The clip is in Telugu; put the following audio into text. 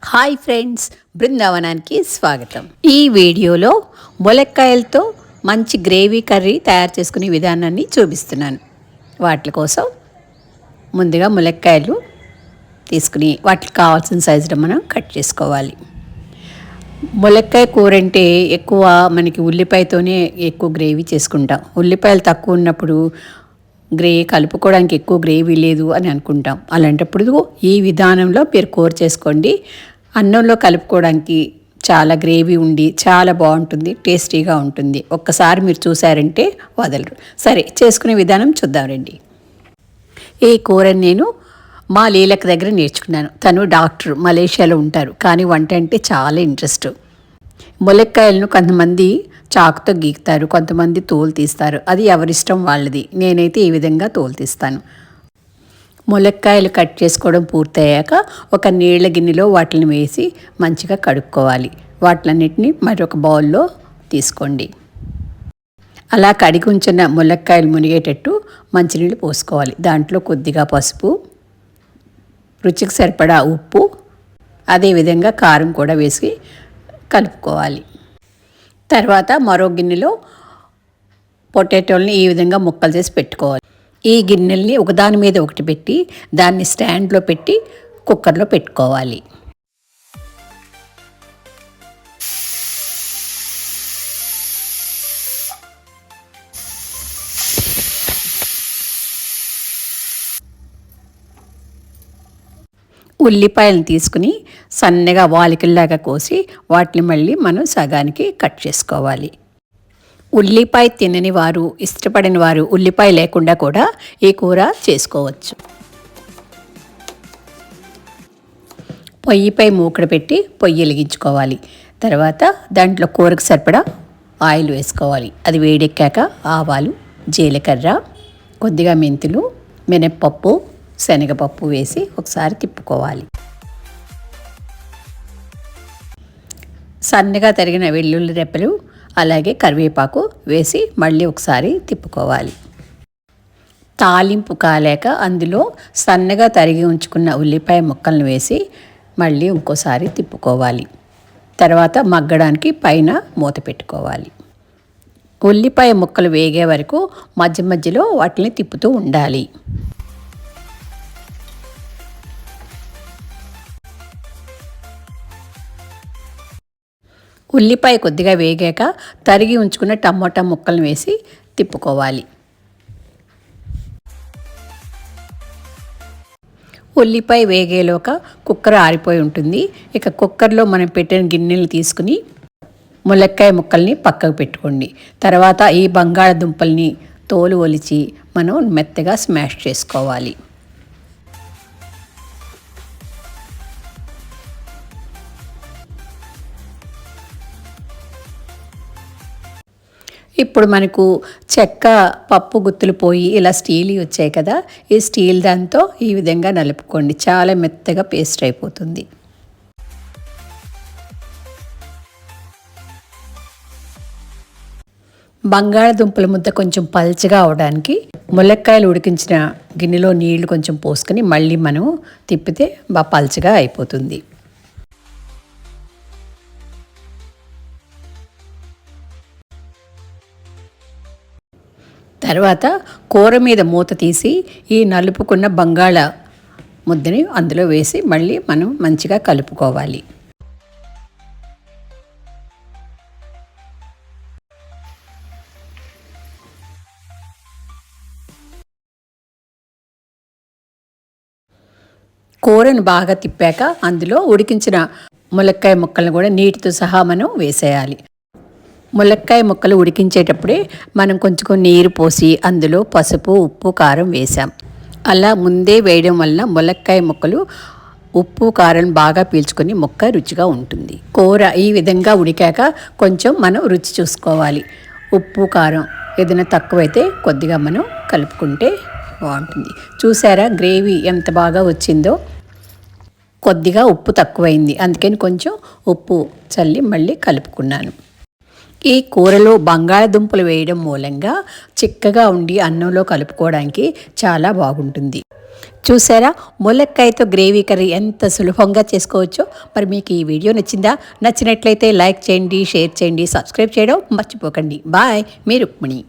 హాయ్ ఫ్రెండ్స్ బృందావనానికి స్వాగతం. ఈ వీడియోలో ములక్కాయలతో మంచి గ్రేవీ కర్రీ తయారు చేసుకునే విధానాన్ని చూపిస్తున్నాను. వాటి కోసం ముందుగా ములక్కాయలు తీసుకుని వాటికి కావాల్సిన సైజులో మనం కట్ చేసుకోవాలి. ములక్కాయ కూర అంటే ఎక్కువ మనకి ఉల్లిపాయతోనే ఎక్కువ గ్రేవీ చేసుకుంటాం. ఉల్లిపాయలు తక్కువ ఉన్నప్పుడు గ్రే కలుపుకోవడానికి ఎక్కువ గ్రేవీ లేదు అని అనుకుంటాం. అలాంటప్పుడు ఈ విధానంలో మీరు కూర చేసుకోండి. అన్నంలో కలుపుకోవడానికి చాలా గ్రేవీ ఉండి చాలా బాగుంటుంది టేస్టీగా ఉంటుంది. ఒక్కసారి మీరు చూసారంటే వదలరు. సరే చేసుకునే విధానం చూద్దాం రండి. ఈ కూరని నేను మా లీలక దగ్గర నేర్చుకున్నాను. తను డాక్టర్ మలేషియాలో ఉంటారు. కానీ వంట అంటే చాలా ఇంట్రెస్ట్. ములక్కాయలను కొంతమంది చాకుతో గీకుతారు కొంతమంది తోలు తీస్తారు. అది ఎవరిష్టం వాళ్ళది. నేనైతే ఈ విధంగా తోలు తీస్తాను. ములక్కాయలు కట్ చేసుకోవడం పూర్తయ్యాక ఒక నీళ్ళ గిన్నెలో వాటిని వేసి మంచిగా కడుక్కోవాలి. వాటిలన్నిటిని మరొక బౌల్లో తీసుకోండి. అలా కడిగి ఉంచిన ములక్కాయలు మునిగేటట్టు మంచినీళ్ళు పోసుకోవాలి. దాంట్లో కొద్దిగా పసుపు రుచికి సరిపడా ఉప్పు అదేవిధంగా కారం కూడా వేసి కలుపుకోవాలి. తర్వాత మరో గిన్నెలో పొటాటోల్ని ఈ విధంగా ముక్కలు చేసి పెట్టుకోవాలి. ఈ గిన్నెల్ని ఒకదాని మీద ఒకటి పెట్టి దాన్ని స్టాండ్లో పెట్టి కుక్కర్లో పెట్టుకోవాలి. ఉల్లిపాయలను తీసుకుని సన్నగా వాలికల్లాగా కోసి వాటిని మళ్ళీ మనం సగానికి కట్ చేసుకోవాలి. ఉల్లిపాయ తినని వారు ఇష్టపడని వారు ఉల్లిపాయ లేకుండా కూడా ఈ కూర చేసుకోవచ్చు. పొయ్యిపై మూకడ పెట్టి పొయ్యి వెలిగించుకోవాలి. తర్వాత దాంట్లో కూరకు సరిపడా ఆయిల్ వేసుకోవాలి. అది వేడెక్కాక ఆవాలు జీలకర్ర కొద్దిగా మెంతులు మినప్పప్పు శనగపప్పు వేసి ఒకసారి తిప్పుకోవాలి. సన్నగా తరిగిన వెల్లుల్లి రెప్పలు అలాగే కరివేపాకు వేసి మళ్ళీ ఒకసారి తిప్పుకోవాలి. తాలింపు కాలేక అందులో సన్నగా తరిగి ఉంచుకున్న ఉల్లిపాయ ముక్కలను వేసి మళ్ళీ ఇంకోసారి తిప్పుకోవాలి. తర్వాత మగ్గడానికి పైన మూత పెట్టుకోవాలి. ఉల్లిపాయ ముక్కలు వేగే వరకు మధ్య మధ్యలో వాటిని తిప్పుతూ ఉండాలి. ఉల్లిపాయ కొద్దిగా వేగాక తరిగి ఉంచుకున్న టమోటా ముక్కలను వేసి తిప్పుకోవాలి. ఉల్లిపాయ వేగేలోక కుక్కర్ ఆరిపోయి ఉంటుంది. ఇక కుక్కర్లో మనం పెట్టిన గిన్నెలు తీసుకుని ములక్కాయ ముక్కల్ని పక్కకు పెట్టుకోండి. తర్వాత ఈ బంగాళదుంపల్ని తోలు ఒలిచి మనం మెత్తగా స్మాష్ చేసుకోవాలి. ఇప్పుడు మనకు చెక్క పప్పు గుత్తులు పోయి ఇలా స్టీల్ వచ్చాయి కదా ఈ స్టీల్ దాంతో ఈ విధంగా నలుపుకోండి. చాలా మెత్తగా పేస్ట్ అయిపోతుంది. బంగాళదుంపల ముద్ద కొంచెం పల్చగా అవడానికి ములక్కాయలు ఉడికించిన గిన్నెలో నీళ్ళు కొంచెం పోసుకొని మళ్ళీ మనం తిప్పితే బాగా పల్చగా అయిపోతుంది. తర్వాత కూర మీద మూత తీసి ఈ నలుపుకున్న బంగాళ ముద్దని అందులో వేసి మళ్ళీ మనం మంచిగా కలుపుకోవాలి. కూరను బాగా తిప్పాక అందులో ఉడికించిన ములక్కాయ ముక్కలను కూడా నీటితో సహా మనం వేసేయాలి. ములక్కాయ ముక్కలు ఉడికించేటప్పుడే మనం కొంచెం నీరు పోసి అందులో పసుపు ఉప్పు కారం వేసాం అలా ముందే వేయడం వలన ములక్కాయ ముక్కలు ఉప్పు కారం బాగా పీల్చుకొని ముక్క రుచిగా ఉంటుంది. కూర ఈ విధంగా ఉడికాక కొంచెం మనం రుచి చూసుకోవాలి. ఉప్పు కారం ఏదైనా తక్కువైతే కొద్దిగా మనం కలుపుకుంటే బాగుంటుంది. చూసారా గ్రేవీ ఎంత బాగా వచ్చిందో? కొద్దిగా ఉప్పు తక్కువైంది. అందుకని కొంచెం ఉప్పు చల్లి మళ్ళీ కలుపుకున్నాను. ఈ కూరలో బంగాళదుంపలు వేయడం మూలంగా చిక్కగా ఉండి అన్నంలో కలుపుకోవడానికి చాలా బాగుంటుంది. చూసారా? ములక్కాయతో గ్రేవీ కర్రీ ఎంత సులభంగా చేసుకోవచ్చో? మరి మీకు ఈ వీడియో నచ్చిందా? నచ్చినట్లయితే లైక్ చేయండి షేర్ చేయండి సబ్స్క్రైబ్ చేయడం మర్చిపోకండి. బాయ్ మీ రుక్మిణి.